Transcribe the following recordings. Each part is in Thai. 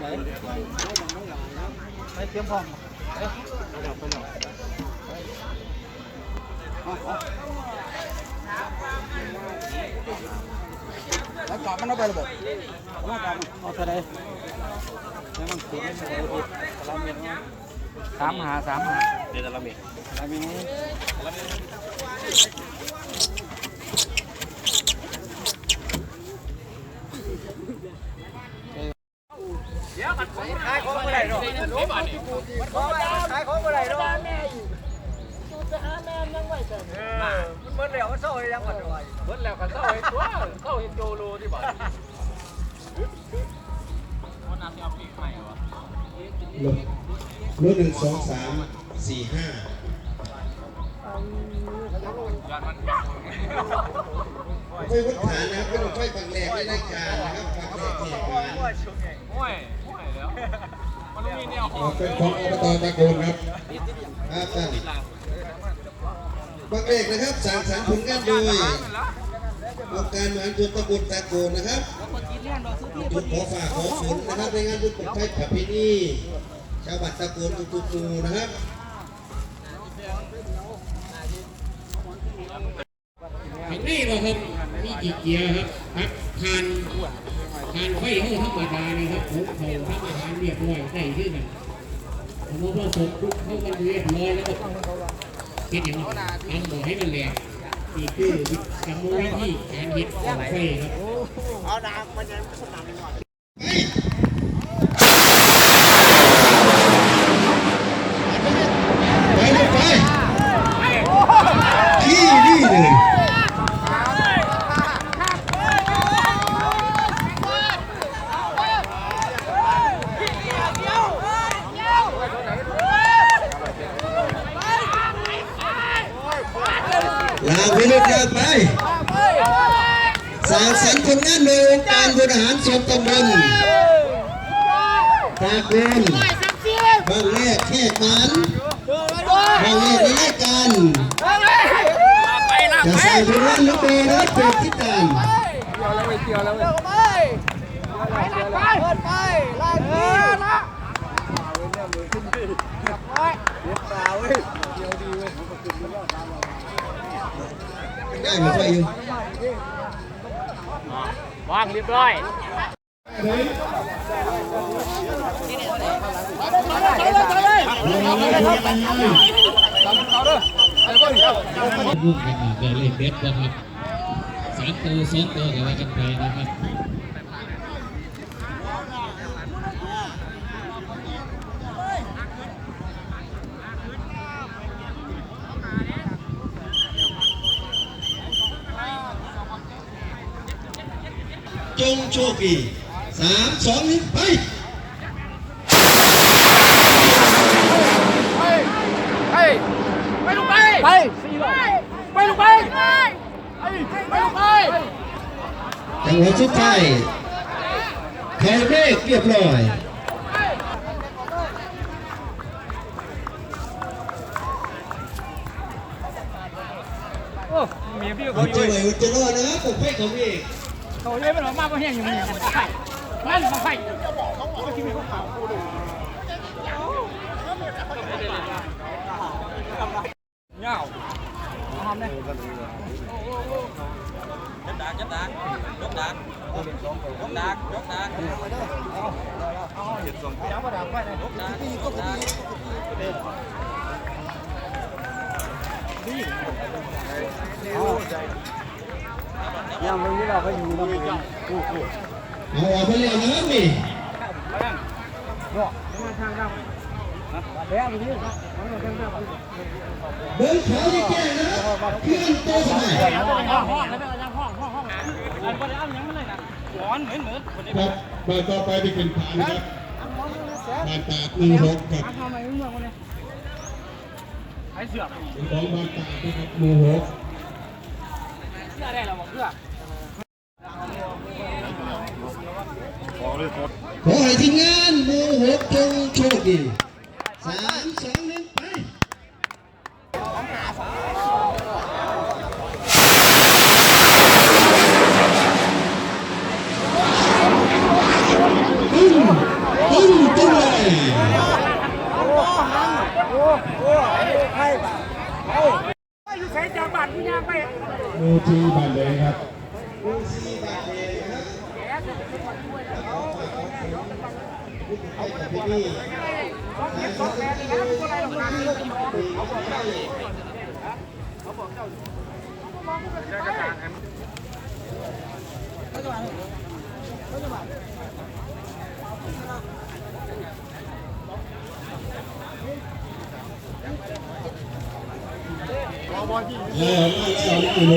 ไหนไปเตรียมพร้อมไปแล้วไปแล้วแล้วกลับมันเอาไปหรือเปล่าเอากลับมันเอาเท่าไหร่แล้วมันติดไม่ได้ติดเราเมียนสามหาสามหา เดี๋ยวเรามี เรามี ขายของอะไรหรอกขายของอะไรหรอกมันเหมือนแล้วมันเศร้ายังหวั่นไหว เบิด แล้วกันเข้าเห็นตัวเข้าเห็นโจโลที่บ้านวันนั้นเอาปีกใหม่วะรถหนึ่งสองสามสี่ห้ายานมันไฟวัดฐานนะครับเป็นไฟฝั่งแรกในรายการนะครับฝังแรกแหกมาห้วยห้วยแล้วมันต้องมีแนวห้อเอางเป็นของอบตตะโกนครับครับท่านฝั่งแรกนะครับสางสรรค์ผลงานโดย องค์การมหาชนตำบลตะโกนนะครับจุดขอฝากขอฝนนะครับในงานบุญของไฟประเพณีชาวบ้านตะโกนตุกตูนะครับข้างในเราครับมีกี่เกียร์ครับครับทานทานไฟให้ธรรมดานี่ครับผมเขาทำอาหารเรียบร้อยได้ชื่อกันผมว่าผสมปุ๊บเข้ากันเรียบร้อยแล้วก็เฮ็ดอย่างนี้ทำบ่ให้มันแหลก นี่คือกรรมวิธีการเฮ็ดของไฟครับไป จะใส่ผลงานลูกโป่งและเปิดที่ตาม ได้มาช่วยอยู่ วางเรียบร้อย ยุ่ งกันมาเกิดเลยเด็ดนะครับสามตัวสองตัวกันว่ากันไปนะครับจงโชคดีสามสองหนึ่งไปไปลงไป ไปไปลงไปไปไปลงไป จังหวะสุดท้ายแข่เมฆเรียบร้อยโอ้มีพี่เอาเขาอเจยู่อเลยจะรอดนะครับผมให้ของเอกเขาเล่นมันออกมาเพราะแห้งอยู่มันไฟมันมาไฟเงา ทำเลยยกดักยกดักยกดักยกดักยกดักเจ็ด พี่เราก็อยู่เราไม่ยังโอ้โหเอาออกไปเลยนะครับนี่แล้วมันนี่ครับมันก็ข้างหน้าไปเดินขาวที่แก้นะครับเคลื่อนตัวไปห้องห้องห้องแล้วเป็นห้องห้องห้องอันก็ได้เอาอย่างนั้นเลยนะร้อนเหมือนเหมือนคนนี้ครับเปิดต่อไปที่เป็นผ่านครับผ่านตาหนึ่งหกครับทำไมไม่เมืองคนนี้ไอ้เสือกเป็นของบางตานะครับหนึ่งหกเสือได้หรอบอกเสือขอให้ทีมงานหมู่หกจงโชคดีสามสองหนึ่งไปปึ้ง ครับ มูซีบาทเดงนะครับขอฝากของผมให้กับพี่นี่สารสัมพันธ์โดยปีกไทย เออมาสองกิโล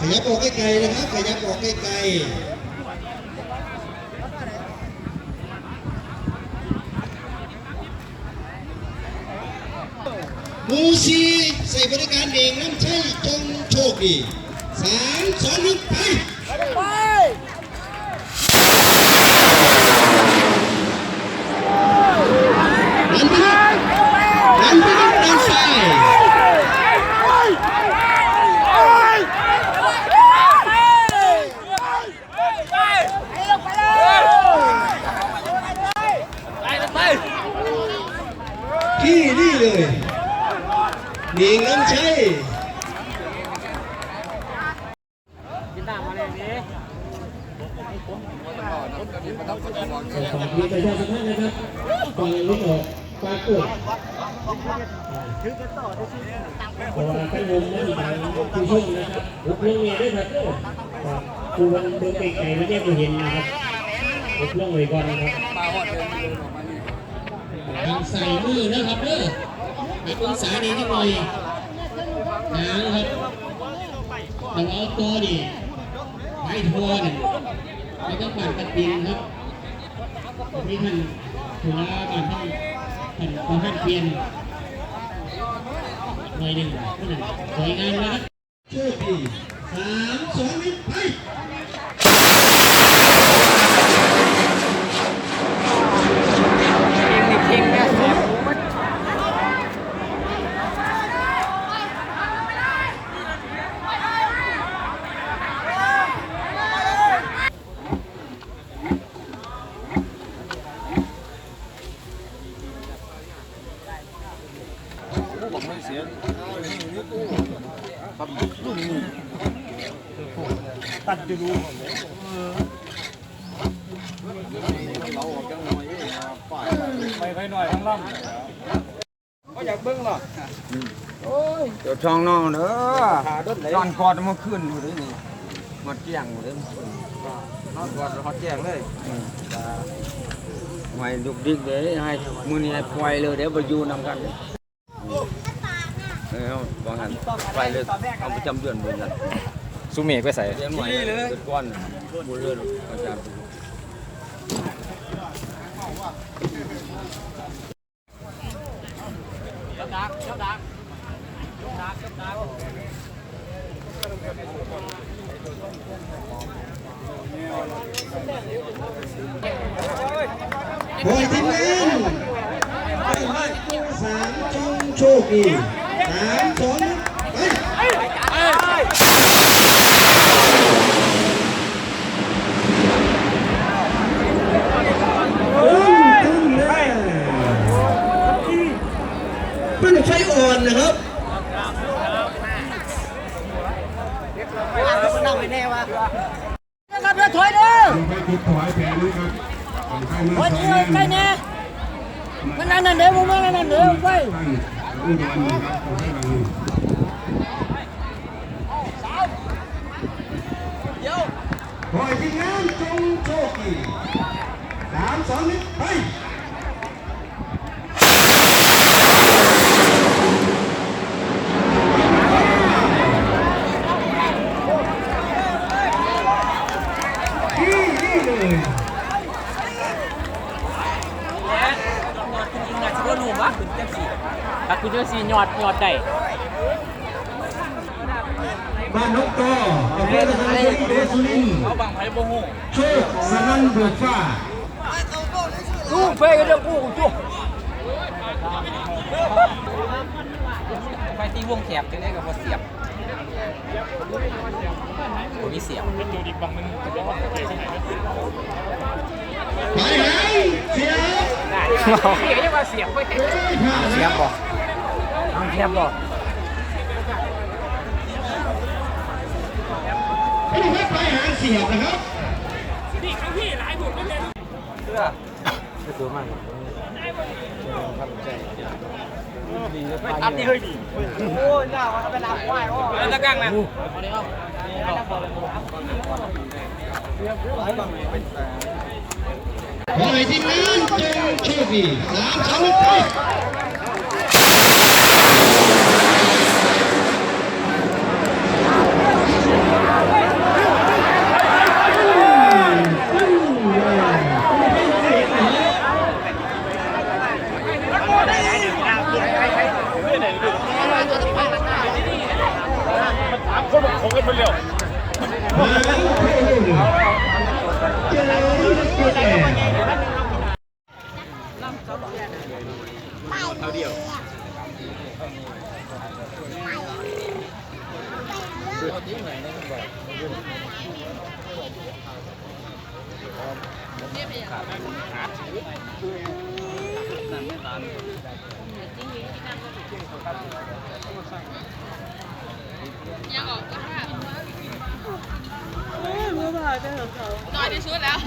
ขยับออกไกลๆนะครับ ขยับออกไกลๆ มูซีใส่บริการเองน้ำใช่จงโชคดีสามสองหนึ่งไปไปดันไปดันไปดันซ้ายไปที่นี่เลย หนิงน้ำใช่ฝากมีประชาสัมพันธ์นะครับฟังลูกออกปากฏเพราะว่าตั้งวงนั้นมีทางผู้ชมนะครับอุกลงเมียด้วยครับครับครูวันเดินไกลๆไม่ได้มาเห็นนะครับอุกลงไว้ก่อนนะครับทางใส่มือนะครับเด้อ ให้องศานี้นิดหน่อยหางครับแต่ว่าเอาตัวนี่ให้ทัวร์นี่ไม่ต้องปั่นกันปีนครับนี่ท่านถือว่าการท่านท่านขอท่านเปลี่ยนหน่อยหนึ่งสวยงามนะครับโชคดีสามสองหนึ่งไป นี่เก่งแม่เสียหูมัน เดี๋ยวช่องน้องเด้อตอนกอดมาขึ้นอยู่ด้วยนี่มาแจ้งอยู่ด้วยนอนกอดเขาแจ้งเลยให้ดุกดิกเลยให้มือนี้ให้ปล่อยเลยเดี๋ยวไปอยู่นำกันเออเอาวางหันไปเลยเอาประจำเดือนบนนั้นซูเมกไปใส่เลี้ยงหน่อยเกิดก้อนบุญเรือนอาจารย์ ขอให้ทีมงานสามจงโชคดีสามสองหนึ่งไปโอ้ยตึ้งเลย เป็นไฟอ่อนนะครับนะครับเดี๋ยวถอยเด้อไปติดถวายแผนนะครับของข้างหถอยน้านี่ใกล้เนี่ยมันนั่นนั่นเดี๋ยวมึงมานั่นนั่นเดี๋ยวไปตั้งอุดรนะครับของข้างหลังขอให้ทีมงานจงโชคดีสามสองหนึ่งไป ถ้าคุณจะสีหย อดหยอดได้บ้านนกตออำเภอตะการบุรีเดชสุรินทร์เอาบังไผ่บ่ฮู้โชคสนั่นเบิกฟ้ากูเฟยกันเดี๋ยวกูกูจุ๊ไฟตีวงแคบจังได้กับบ่เสียบบ่มีเสียบไปไหนเสียเสียยังว่าเสียไปเสียบบ่เอาเสียบบ่ไม่ต้องไปหางเสียบนะครับอันนี้เฮ้ยดีโอ้ยน่าว่าเป็นน้ำควายโอ้ยแล้วตะกังนะขอให้ทีมงานจงโชคดีสามสองหนึ่งไปมาแล้วเจอตัวแก่ จอยที่ชุดแล้ว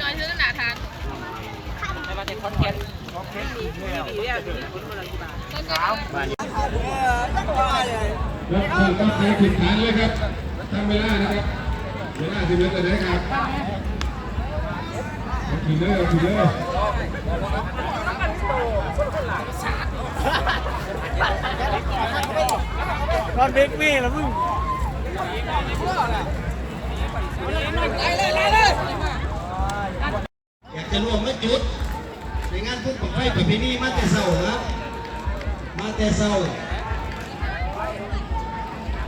จอยชุดหนาทานมาจากคอนแกนต้นก็แล้วคนก็ใช้ผิดฐานเลยครับทำเวลานะครับเวลาสิบเอ็ดไหนครับเอาถือเลยเอาถือเลย นอนเบรกมี่แล้วมึงอยากจะรวมมาจุดในงานพุ่งปักไฟประเพณีมาแต่เศร้าครับ มาแต่เศร้า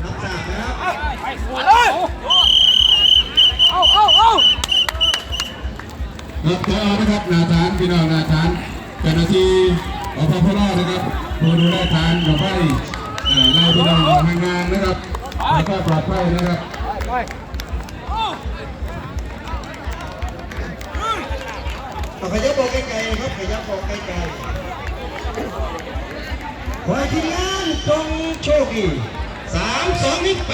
รับทราบนะครับเอาเอาเอาครับต่อนะครับนาทานพี่น้องนาทานเจ้าหน้าที่ อพพรนะครับผู้ดูแลทานกับไฟเอ่อไล่พี่น้องทางงานนะครับแล้วก็ปลอดภัยนะครับขยับบอกไกลๆครับขยับบอกไกลๆขอให้ทีมงานจงโชคดีสามสองหนึ่งไป